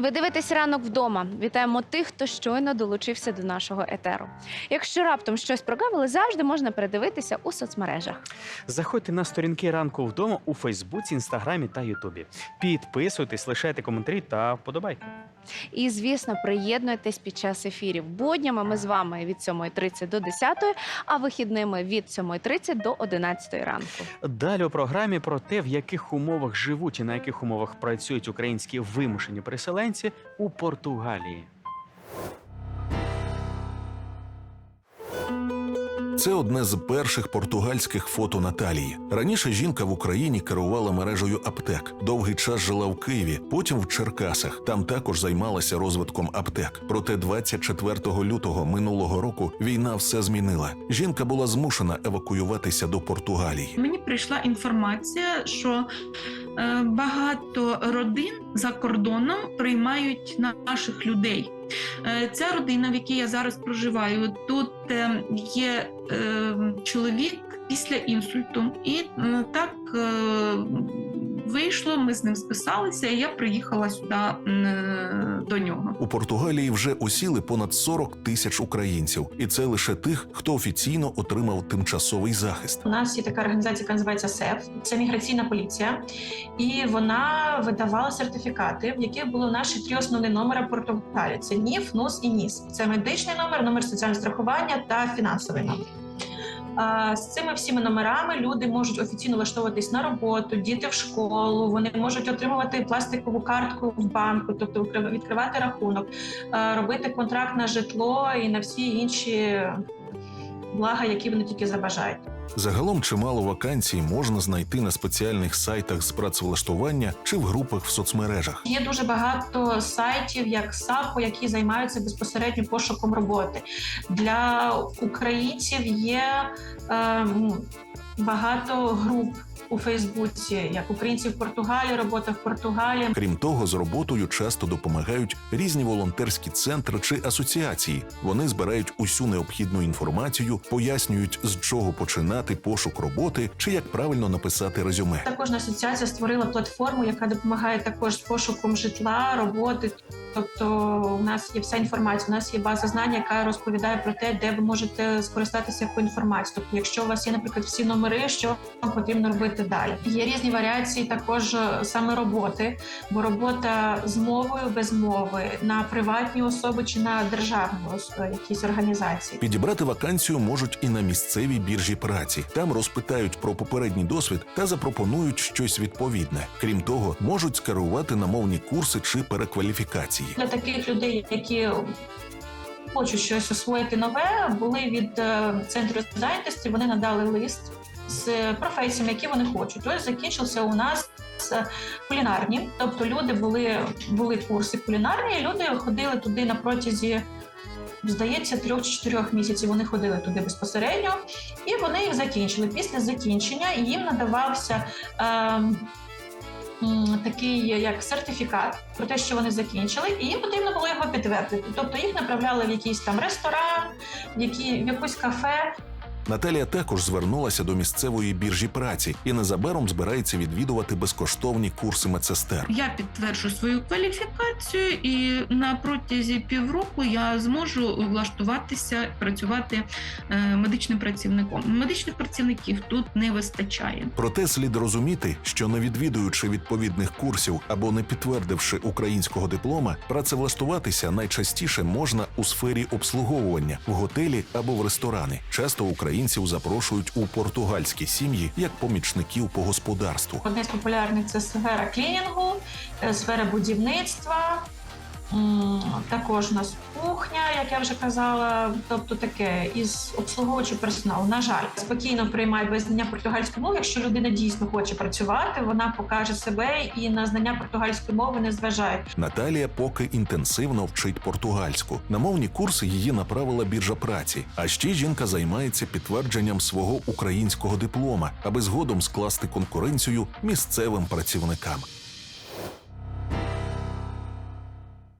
Ви дивитесь ранок вдома. Вітаємо тих, хто щойно долучився до нашого етеру. Якщо раптом щось прогавили, завжди можна передивитися у соцмережах. Заходьте на сторінки ранку вдома у Фейсбуці, Інстаграмі та Ютубі. Підписуйтесь, лишайте коментарі та вподобайки. І, звісно, приєднуйтесь під час ефірів. Буднями ми з вами від 7.30 до 10.00, а вихідними від 7.30 до 11.00 ранку. Далі у програмі про те, в яких умовах живуть і на яких умовах працюють українські вимушені переселенці у Португалії. Це одне з перших португальських фото Наталії. Раніше жінка в Україні керувала мережею аптек. Довгий час жила в Києві, потім в Черкасах. Там також займалася розвитком аптек. Проте 24 лютого минулого року війна все змінила. Жінка була змушена евакуюватися до Португалії. Мені прийшла інформація, що е, багато родин за кордоном приймають наших людей. Е, Ця родина, в якій я зараз проживаю, тут е, є е, чоловік після інсульту, і так вийшло. Ми з ним списалися, і я приїхала сюди е, до нього. У Португалії вже осіли понад 40 тисяч українців, і це лише тих, хто офіційно отримав тимчасовий захист. У нас є така організація, яка називається СЕФ. Це міграційна поліція, і вона видавала сертифікати, в яких були наші три основні номери Португалії: це НІФ, НУС і НІС. Це медичний номер, номер соціального страхування та фінансовий номер. З цими всіми номерами люди можуть офіційно влаштовуватись на роботу, діти в школу. Вони можуть отримувати пластикову картку в банку, тобто відкрив- відкривати рахунок, робити контракт на житло і на всі інші блага, які вони тільки забажають. Загалом чимало вакансій можна знайти на спеціальних сайтах з працевлаштування чи в групах в соцмережах. Є дуже багато сайтів, як САПО, які займаються безпосередньо пошуком роботи. Для українців є е, багато груп у Фейсбуці, як українці в Португалії, робота в Португалії. Крім того, з роботою часто допомагають різні волонтерські центри чи асоціації. Вони збирають усю необхідну інформацію, пояснюють, з чого починати пошук роботи чи як правильно написати резюме. Також асоціація створила платформу, яка допомагає також з пошуком житла, роботи. Тобто, у нас є вся інформація, у нас є база знань, яка розповідає про те, де ви можете скористатися якою інформацією. Тобто, якщо у вас є, наприклад, всі номери, що вам потрібно робити далі. Є різні варіації також е, саме роботи, бо робота з мовою без мови на приватні особи чи на державні якісь організації. Підібрати вакансію можуть і на місцевій біржі праці. Там розпитають про попередній досвід та запропонують щось відповідне. Крім того, можуть скерувати на мовні курси чи перекваліфікації. Для таких людей, які хочуть щось освоїти нове, були від е, центру зайнятості. Вони надали лист з професіями, які вони хочуть. Ось закінчився у нас е, кулінарні. Тобто люди були, були курси кулінарні, і люди ходили туди на протязі. Здається, трьох чи чотирьох місяців вони ходили туди безпосередньо, і вони їх закінчили. Після закінчення їм надавався м, такий як сертифікат про те, що вони закінчили, і їм потрібно було його підтвердити. Тобто їх направляли в якийсь там ресторан, в, які, в якусь кафе, Наталія також звернулася до місцевої біржі праці і незабаром збирається відвідувати безкоштовні курси медсестер. Я підтверджу свою кваліфікацію, і на протязі півроку я зможу влаштуватися працювати е, медичним працівником. Медичних працівників тут не вистачає. Проте слід розуміти, що не відвідуючи відповідних курсів або не підтвердивши українського диплома, працевлаштуватися найчастіше можна у сфері обслуговування в готелі або в ресторани. Часто українців запрошують у португальські сім'ї як помічників по господарству. Одне з популярних це сфера клінінгу, е, сфера будівництва. Також у нас кухня, як я вже казала, тобто таке із обслуговуючого персоналу. На жаль, спокійно приймають без знання португальської мови. Якщо людина дійсно хоче працювати, вона покаже себе і на знання португальської мови не зважають. Наталія поки інтенсивно вчить португальську. На мовні курси її направила біржа праці. А ще жінка займається підтвердженням свого українського диплома, аби згодом скласти конкуренцію місцевим працівникам.